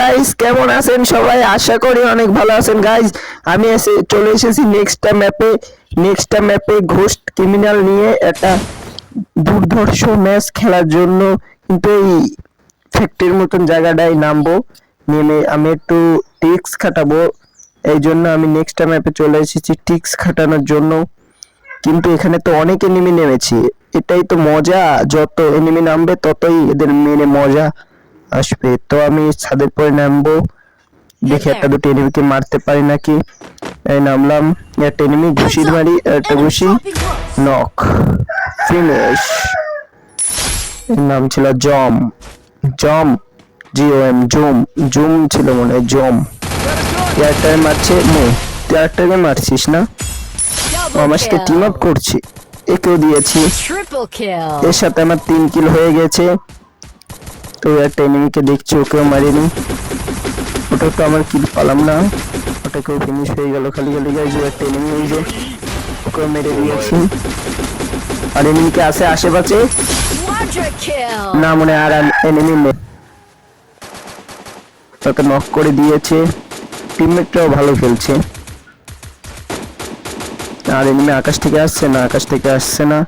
Guys কেমন আছেন সবাই? আশা করি অনেক ভালো আছেন। গাইস আমি এসে চলে এসেছি নেক্সট ম্যাপে নেক্সট ম্যাপে ঘোস্ট ক্রিমিনাল নিয়ে একটা দুর্ধর্ষ ম্যাচ খেলার জন্য কিন্তু এই ফ্যাক্টরির মতন জায়গাটায় নামবো। নেমে আমি একটু টিক্স খাটাবো। এই জন্য আমি নেক্সট ম্যাপে চলে এসেছি টিক্স খাটানোর জন্য। কিন্তু এখানে তো অনেক এনিমি নেমেছে। এটাই তো মজা। যত এনিমি নামবে, ততই এদের মেনে মজা। আসবে। তো আমি ছাদের পরে নামবো। দেখি একটা দুটো এনিমিকে মারতে পারি নাকি। এই নামলাম। একটা এনিমি ঘুষির মারি একটা ঘুষি নক ফিনিশ নাম ছিল জম। জম জিও এম জুম। জুম ছিল মনে হয় জম। এয়ারটারে মারছে? মে তুই এয়ারটারে মারছিস না? আমার সাথে টিম আপ করছি। একেও দিয়েছি. এর সাথে আমার তিন কিল হয়ে গেছে। তো একটা এনিমিকে দেখছি ওকেও মারিনি। ওটা তো আমার কিল পালাম না। ওটাকেও ফিনিশ হয়ে গেল খালি খালি গাইজ একটা এনিমি এই যে ওকেও মেরে দিয়েছি। আর এনিমিকে আছে আশেপাশে. না মনে হয় আর এনিমি নেই। তাকে নক করে দিয়েছে। টিমমেটরাও ভালো খেলছে। আর এনিমি আকাশ থেকে আসছে না আকাশ থেকে আসছে না।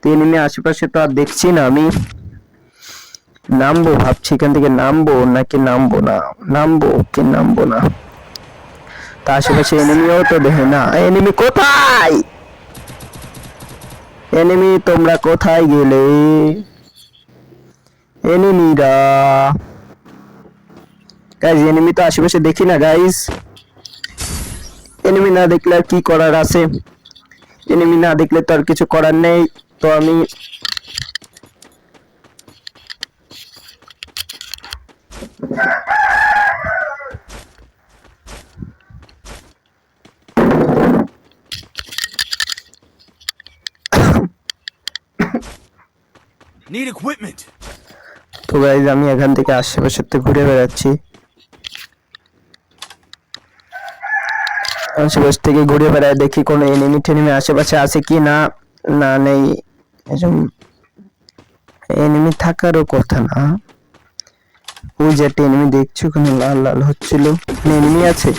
তো এনিমি আশেপাশে তো আর দেখছি না আমি। নামবো, ভাবছি এখান থেকে নামবো নাকি নামবো না? নামবো কি নামবো না? তা আশেপাশে এনিমিও তো দেখে না। এনিমি কোথায়? এনিমি তোমরা কোথায় গেলে? এনিমিরা গাইজ এনিমি তো আশেপাশে দেখি না গাইজ এনিমি না দেখলে আর কি করার আছে? এনিমি না দেখলে তো আর কিছু করার নেই। তো আমি Need equipment. তো গাইজ আমি এখান থেকে আশেপাশে তো ঘুরে বেড়াচ্ছি। আশেপাশ থেকে ঘুরে বেড়ায় দেখি কোনো এনিমি টেনিমি আশেপাশে আছে কি না না নেই। এনিমি থাকারও কথা না। ওই যে একটা এনিমি দেখছি, ওখানে লাল লাল হচ্ছিল। এনিমি আছে?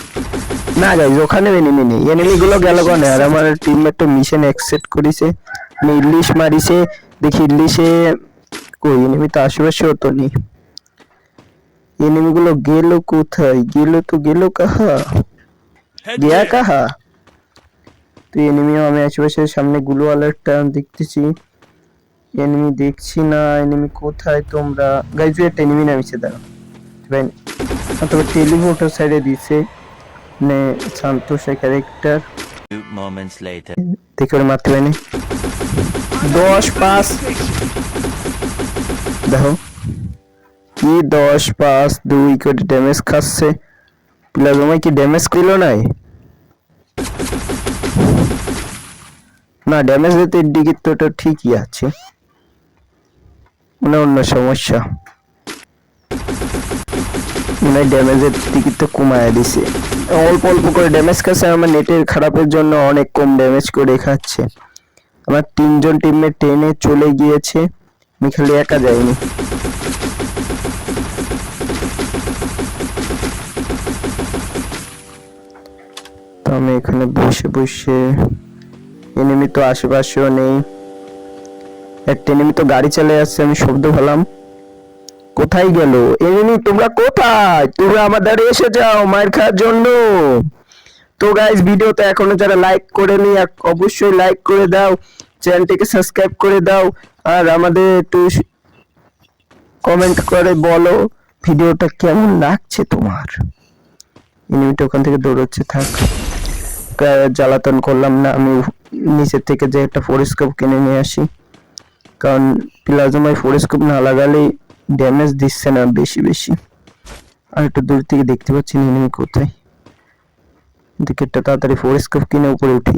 না গাইজ ওখানে এনিমি নেই। এনিমি গুলো গেল কোনে? আর আমার টিমমেট তো মিশন অ্যাকসেপ্ট করেছে। ইলিশ মারিছে। দেখি ইলিশে কই? এনিমি তো আশেপাশেও তো নেই। এনিমি গুলো গেল কোথায়? গেল তো গেল কাহা? গিয়া. কাহা? তো এনিমিও আমি আশেপাশে সামনে গুলো আলারটা দেখতেছি। এনিমি দেখছি না। এনিমি কোথায় তোমরা? গাইজ একটা এনিমি নামিছে দাঁড়া ভাই অথবা টেলিপোর্টার সাইডে দিছে। মানে সান্তোষ ক্যারেক্টার. দেখে মারতে পারিনি দশ পাঁচ। দেখো। কি দশ পাঁচ দুই করে ড্যামেজ খাচ্ছে। প্লাজমায় কি ড্যামেজ করল নাই? না ড্যামেজ দিতে দিকে তো ঠিকই আছে। মানে অন্য সমস্যা। মানে ড্যামেজের টিকিট তো কমায় দিছে। অল্প অল্প করে ড্যামেজ খাচ্ছে আমার নেটের খারাপের জন্য অনেক কম ড্যামেজ করে খাচ্ছে। আমার তিনজন টিমে ট্রেনে চলে গিয়েছে। আমি খালি একা যাইনি। তো আমি এখানে বসে বসে এনিমি তো আশেপাশেও নেই। একটা এনিমি তো গাড়ি চালিয়ে আসছে, আমি শব্দ পেলাম। কোথায় গেল? এনিমি তোমরা কোথায়? তোমরা আমাদের এসে যাও মায়ের খাওয়ার জন্য। তো গাইজ ভিডিওতে এখনও যারা লাইক করেনি অবশ্যই লাইক করে দাও চ্যানেলটিকে সাবস্ক্রাইব করে দাও, আর আমাদের একটু কমেন্ট করে বলো, ভিডিওটা কেমন লাগছে তোমার? এনিমিটা ওখান থেকে দৌড়চ্ছে, থাক। জ্বালাতন করলাম না, আমি নিচের থেকে যে একটা ফোরেস্কোপ কিনে নিয়ে আসি। কারণ প্লাজমায় ফোরেস্কোপ না লাগালেই ড্যামেজ দিচ্ছে না বেশি বেশি। আর একটু দূর থেকে দেখতে পাচ্ছি না এনিমি কোথায়। একটা তাড়াতাড়ি ফোরেস্কোপ কিনে উপরে উঠি.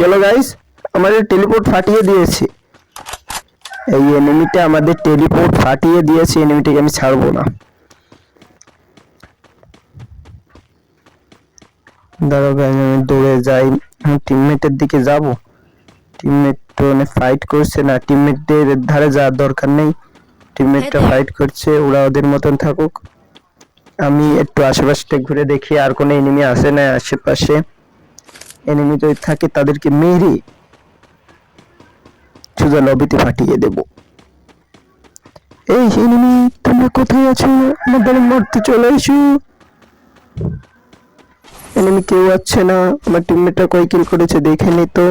চলো গাইস আমাদের টেলিপোর্ট ফাটিয়ে দিয়েছে। এই এনিমিটা আমাদের টেলিপোর্ট ফাটিয়ে দিয়েছে এনিমিটাকে আমি ছাড়বো না। দাঁড়াও আমি দৌড়ে যাই। টিমমেটের দিকে যাব। টিমমেট তো ফাইট করছে না টিমমেটদের ধারে যাওয়ার দরকার নেই। টিমমেটরা ফাইট করছে ওরা ওদের মতন থাকুক। আমি একটু আশেপাশটা ঘুরে দেখি আর কোনো এনিমি আসে না আশেপাশে? এনিমি যদি থাকে তাদেরকে মেরে সোজা লবিতে ফাটিয়ে দেব। এই এনিমি তোমরা কোথায় আছো? আমাদের মরতে চলে এসো। এনিমি কেউ আছে না? আমার টিমমেটরা কয় কিল করেছে দেখে নি তো।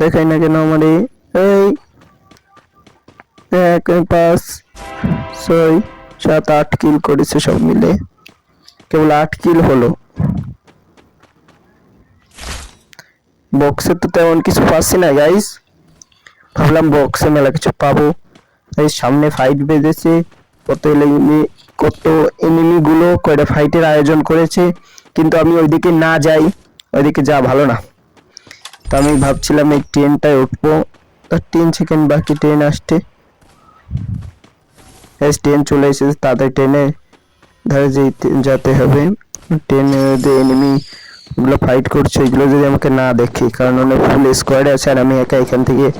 দেখাই না কেন আমারে? এই, এক, পাঁচ ছয়, সাত, আট কিল করেছে সব মিলে। কেবল আট কিল হলো। বক্সে তো তেমন কিছু পাচ্ছি না গাইস ভাবলাম বক্সে মেলা কিছু পাবো। এই সামনে ফাইট বেঁধেছে। কত এনিমি কত এনিমি গুলো কয়টা ফাইটের আয়োজন করেছে। কিন্তু আমি ওইদিকে না যাই, ওইদিকে যা ভালো না। তো আমি ভাবছিলাম এই ট্রেনটায় উঠবো। তো তিন সেকেন্ড বাকি ট্রেন আসতে ট্রেন চলে এসেছে তাদের ট্রেনে ধারে যেতে- যেতে হবে। ট্রেনে যে এনিমি গুলো ফাইট করছে এগুলো যদি আমাকে না দেখি কারণ অনেক ফুল স্কোয়াড আছে আর আমি একা এখান থেকে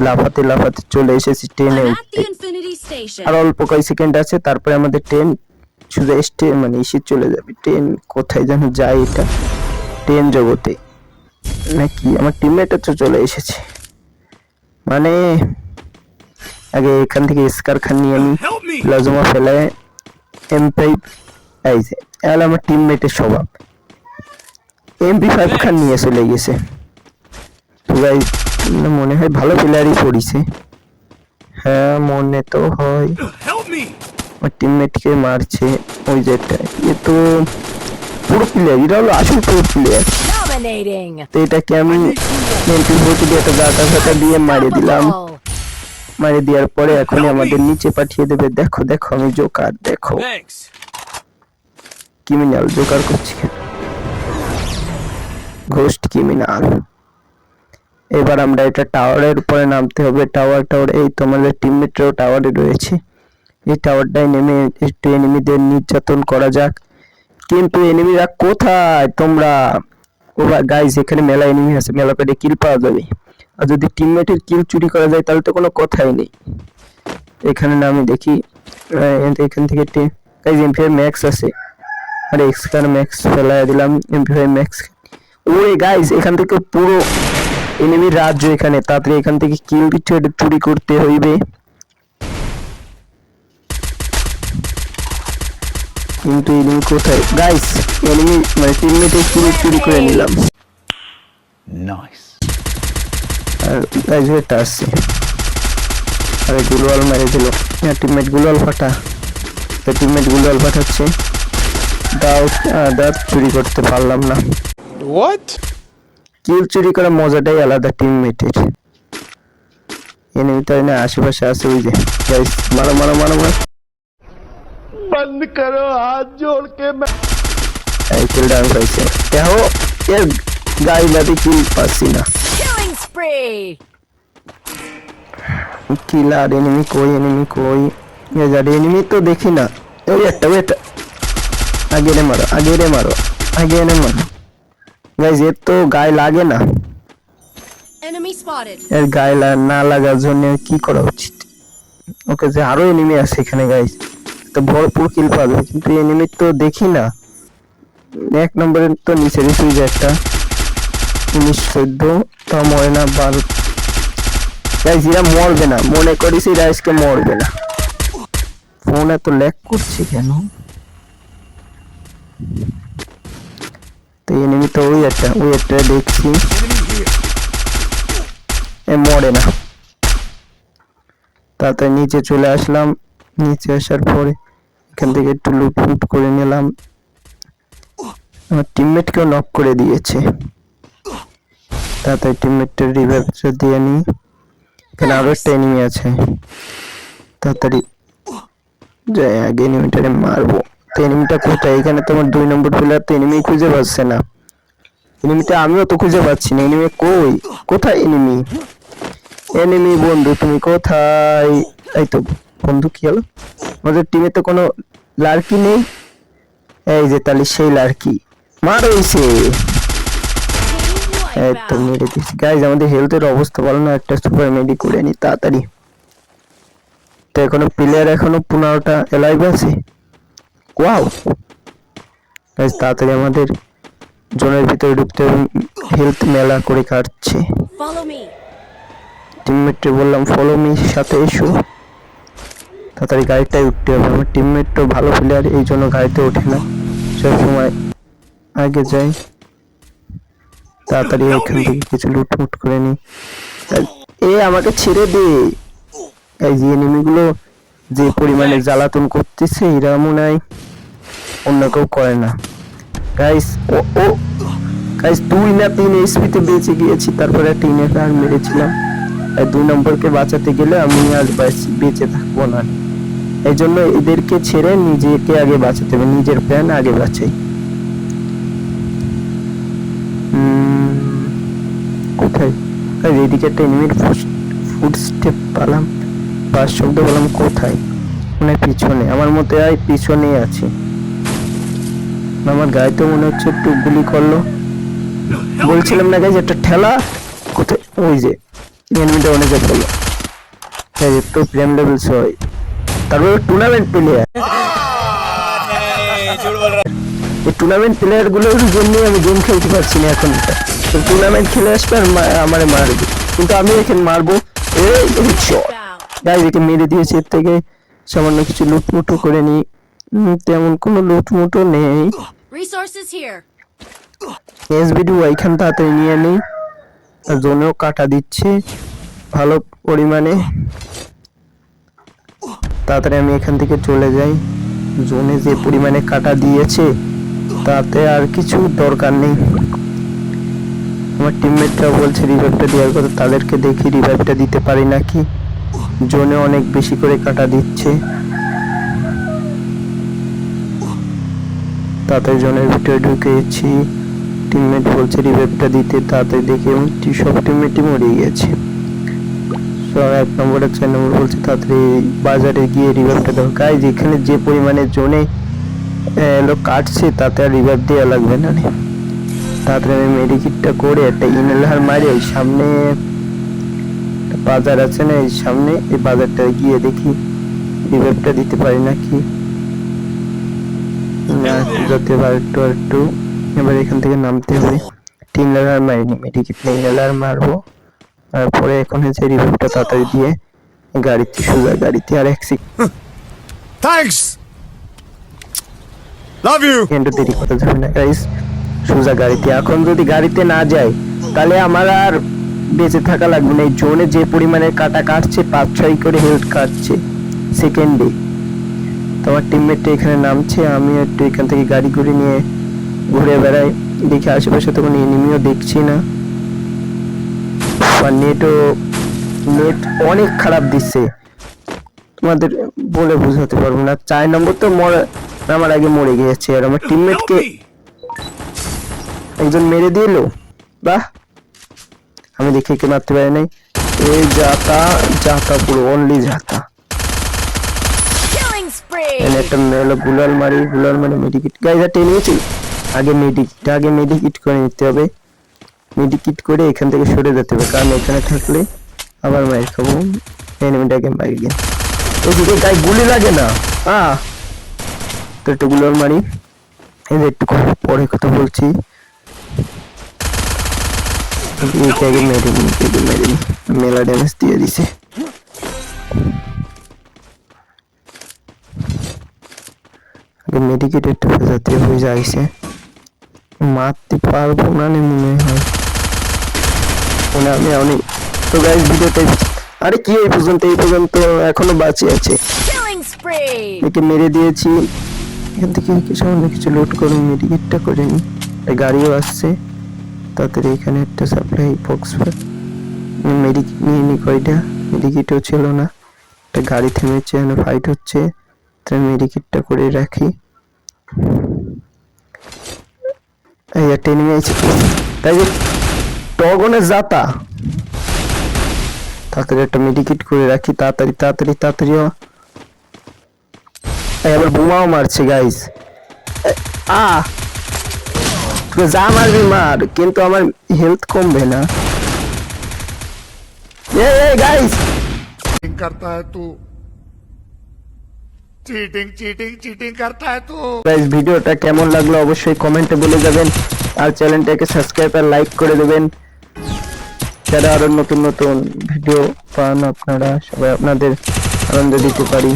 লাফাতে লাফাতে চলে এসেছি ট্রেনে. আর অল্প কয়েক সেকেন্ড আছে তারপরে আমাদের ট্রেন শুধু এসে মানে এসে চলে যাবে। ট্রেন কোথায় যেন যায় এটা? ট্রেন জগতে। নাকি আমার টিমমেট তো চলে এসেছে। মানে আগে এখান থেকে স্কার খান নিয়ে আমি প্লাজমা ফেলে এম ফাইভ এই যে এহলে আমার টিমমেটের স্বভাব। এমপি ফাইভ খান নিয়ে চলে গেছে। তো guys, মনে হয় ভালো প্লেয়ারই পড়িছে। হ্যাঁ মনে তো হয়! আমার টিমমেটকে মারছে। ওই যেটা এ তো পুরো প্লেয়ার এটা হলো আসল পুরো প্লেয়ার. তো এটাকে আমি এমপি ফোর্টি দিয়ে একটা গাটা ফাটা দিয়ে মারিয়ে দিলাম। মারিয়ে দেওয়ার পরে এখন আমাদের নিচে পাঠিয়ে দেবে। দেখো দেখো আমি জোকার দেখো. ক্রিমিনাল জোকার করছি ঘোস্ট ক্রিমিনাল এবার আমরা এটা টাওয়ারের উপরে নামতে হবে। টাওয়ার টাওয়ার এই তোমাদের টিমমেটরাও টাওয়ারে রয়েছে। এই টাওয়ারটায় নেমে একটু এনিমিদের নির্যাতন করা যাক। কিন্তু এনিমিরা কোথায় তোমরা? ও গাইজ এখানে মেলা এনিমি আছে। মেলা পেটে কিল পাওয়া যাবে। আর যদি টিমমেটের কিল চুরি করা যায়, তাহলে তো কোনো কথাই নেই। এখানে না, আমি দেখি এখান থেকে গাইজ এমপি ম্যাক্স আছে। আরে এক্সকার ম্যাক্স ফেলায় দিলাম এমপি ম্যাক্স ওরে গাইজ এখান থেকে পুরো এনিমির রাজ্য এখানে। তাড়াতাড়ি এখান থেকে কিল দিচ্ছে, এটা চুরি করতে হইবে। কিন্তু এনিমি কোথায়? গাইস এনিমি মানে টিমমেটের কিল চুরি করে নিলাম। Nice. আর একটা আসছে আরে গুলওয়াল মেরে দিল। টিমমেট হ্যাঁ, গুলওয়াল ফাটা। তো টিমমেট গুলওয়াল ফাটাচ্ছে দাউট দাঁত চুরি করতে পারলাম না। হোয়াট কিল চুরি করার মজাটাই আলাদা টিমমেটের এনিমি তাই না আশেপাশে আছে ওই যে। গাইস মারো মারো মারো মারো। বন্ধ করো হাত জোড় কে এই কিলটা আমি পাইছি। দেখো এর গাড়ি লাতে কিল পাচ্ছি না। Spree. কিল এনিমি কই এনিমি কই এ এনিমি তো দেখি না ওই একটা ওই একটা আগে রে মারো আগে রে মারো আগে রে মারো গাইস এর তো গায়ে লাগে না এর গায়ে না লাগার জন্য কি করা উচিত ওকে যে আরও এনিমি আছে এখানে গাইস তো ভরপুর কিল পাবে কিন্তু এনিমি তো দেখি না এক নম্বরের তো নিচে রিসুই যে একটা উনিশ চোদ্দ তা মরে না বারো গাইস এরা মরবে না। মনে করিস এরা আজকে মরবে না। ফোন এত ল্যাক করছে কেন? তো এনিমি তো ওই একটা ওই একটা দেখছি। এ মরে না। তাতে নিচে চলে আসলাম। নিচে আসার পরে এখান থেকে একটু লুট ফুট করে নিলাম। আমার টিমমেটকেও নক করে দিয়েছে। তাড়াতাড়ি টিমমেটটা রিভাইভ দিয়ে নিই এখানে আরও একটা এনিমি আছে। তাড়াতাড়ি যাই আগে এনিমিটারে মারবো। তো এনিমিটা কোথায়? এখানে তোমার দুই নম্বর প্লেয়ার তো এনিমি খুঁজে পাচ্ছে না। এনিমিটা আমিও তো খুঁজে পাচ্ছি না। এনিমি কই? কোথায় এনিমি এনিমি বন্ধু তুমি কোথায়? এই তো বন্ধু কি হলো? আমাদের টিমে তো কোনো লাড়কি নেই। এই যে তাহলে সেই লাড়কি মার হইছে Bow. মেরে দিচ্ছি গাইজ আমাদের হেলথের অবস্থা ভালো না একটা সুপার মেডি করে নি তাড়াতাড়ি। তো এখনও প্লেয়ার এখনও পনেরোটা এলাইভ আছে। ওয়াও গাইজ তাড়াতাড়ি আমাদের জোনের ভিতরে ঢুকতে হেলথ মেলা করে কাটছে. টিমমেটকে বললাম ফলো মি সাথে এসো। তাড়াতাড়ি গাড়িটাই উঠতে হবে। আমার টিমমেট তো ভালো প্লেয়ার এই জন্য গাড়িতে ওঠে না। সব সময় আগে যাই। তাড়াতাড়ি এখান থেকে কিছু লুটমুট করে নি। এ আমাকে ছেড়ে দে। এই যে এনিমিগুলো যে পরিমাণে জ্বালাতন করতেছে এরা মনে হয় অন্য কেউ করে না। গাইস ও ও গাইস দুই না তিন এসপিতে বেঁচে গিয়েছি তারপরে একটা ইনেকার মেরেছিলাম। আর দুই নম্বরকে বাঁচাতে গেলে আমি আর বেঁচে থাকব না। এই জন্য এদেরকে ছেড়ে নিজেকে আগে বাঁচাতে হবে নিজের প্ল্যান আগে বাঁচাই। গাইস এইদিকে একটা ফুড স্টেপ পেলাম বাস শব্দ পেলাম কোথায়? মানে পিছনে আমার মতে হয় পিছনেই আছে। আমার গায়ে তো মনে হচ্ছে একটু গুলি করল। বলছিলাম না গাইজ একটা ঠেলা? কোথায়? ওই যে এনিমিটা অনেকে পেল এই যে তো প্রেম লেভেল ছয়। তারপরে টুর্নামেন্ট প্লেয়ার এই টুর্নামেন্ট প্লেয়ারগুলোর জন্যই আমি গেম খেলতে পারছি না এখন। টুর্নামেন্ট খেলে আসবে আর আমারে মারবে কিন্তু আমি এখানে মারবো এই শট Bow. গাইজ একে মেরে দিয়েছে এর থেকে সামান্য কিছু লুটমুটো করে নি। তেমন কোনো লুটমুটো নেই। Resources here. এস ভিডিও তাড়াতাড়ি নিয়ে নেই। আর জোনেও কাটা দিচ্ছে ভালো পরিমাণে। তাড়াতাড়ি আমি এখান থেকে চলে যাই। জোনে যে পরিমাণে কাটা দিয়েছে তাতে আর কিছু দরকার নেই। আমার টিমমেটরা বলছে রিভাইভটা দেওয়ার কথা তাদেরকে দেখি রিভাইভটা দিতে পারি নাকি? জোনে অনেক বেশি করে কাটা দিচ্ছে। তাড়াতাড়ি জনের ভিতরে ঢুকেছি। টিমমেট বলছে রিভাইভটা দিতে তাতে দেখে এবং সব টিমমেটই মরে গিয়েছে সব এক নম্বর আর চার নম্বর বলছে, তাড়াতাড়ি বাজারে গিয়ে রিভাইভটা দাও। গাইজ যেখানে যে পরিমাণে জোনে লোক কাটছে, তাতে আর রিভাইভ দেওয়া লাগবে না। আমি মেডিকিটটা করে একটা ইনহেলার মারি ওই সামনে বাজার আছে না এই সামনে এই বাজারটা গিয়ে দেখি রিভাইভটা দিতে পারি নাকি? না যাতে একটু একটু। এবার এখান থেকে নামতে হবে। তিন লাগার মারিনি মেডিকেট তিন লাগার মারবো। তারপরে এখন হচ্ছে রিভিউটা তাড়াতাড়ি দিয়ে গাড়িতে সোজা গাড়িতে আর এক Thanks! Love you! সেকেন্ডও দেরি করা যাবে না গাইস সোজা গাড়িতে। এখন যদি গাড়িতে না যায় তাহলে আমার আর বেঁচে থাকা লাগবে না। এই জোনে যে পরিমাণে কাটা কাটছে পাঁচ ছয় করে হেলথ কাটছে সেকেন্ডে তোমার টিমমেটটা এখানে নামছে আমি একটু এখান থেকে গাড়ি করে নিয়ে ঘুরে বেড়াই। দেখি আশেপাশে তো কোনো এনিমিও দেখছি না। আর নেটও নেট অনেক খারাপ দিচ্ছে। তোমাদের বলে বোঝাতে পারব না। চার নম্বর তো মরে আমার আগে মরে গিয়েছে। আর আমার টিমমেটকে! একজন মেরে দিল। বাহ! আমি দেখে কে মারতে পারি নাই। এই যাতা যাতা পুরো অনলি যাতা। একটা মেলো গুলাল মারি গুলাল মারি মেডিকিট গাইজা টেনিয়েছি আগে মেডিকিট আগে মেডিকিট করে নিতে হবে। মেডিকিট করে এখান থেকে সরে যেতে হবে। কারণ এখানে থাকলে আবার মাইর খাব। এনিমিটাকে মারি গিয়ে ওদিকে গায়ে গুলি লাগে না। আহ! তো একটু গুলাল মারি। এই যে একটু পরে কথা বলছি। একে মেরে নি একে মেরে নি মেলা ড্যামেজ দিয়ে দিছে মেডিকেট একটু হয়ে যাইছে মারতে পারব না নে মনে হয় মনে আমি অনেক তো গাইস ভিডিওটা আরে কি এই পর্যন্ত এই পর্যন্ত এখনও বাঁচে আছে একে মেরে দিয়েছি। এখান থেকে কি সামান্য কিছু লোড করে মেডিকেটটা করে নি গাড়িও আসছে। তাড়াতাড়ি এখানে একটা সাপ্লাই বক্স মেডিকেট নিয়ে নি কয়টা? মেডিকেটও ছিল না। একটা গাড়ি থেমেছে এখানে ফাইট হচ্ছে। তাই মেডিকেটটা করে রাখি। এই আছে তাই যে টগনের জাতা তাড়াতাড়ি একটা মেডিকেট করে রাখি, তাড়াতাড়ি তাড়াতাড়ি আবার বোমাও মারছে গাইস আ তো যা মারবি মার কিন্তু আমার হেলথ কমবে না এই গাইস चीटिंग करता है तू चीटिंग चीटिंग चीटिंग करता है तू গাইস ভিডিওটা কেমন লাগলো অবশ্যই কমেন্টে বলে যাবেন আর চ্যানেলটাকে সাবস্ক্রাইব আর লাইক করে দেবেন যারা আরো নতুন নতুন ভিডিও পান আপনারা সবাই আপনাদের আনন্দ দিতে পারি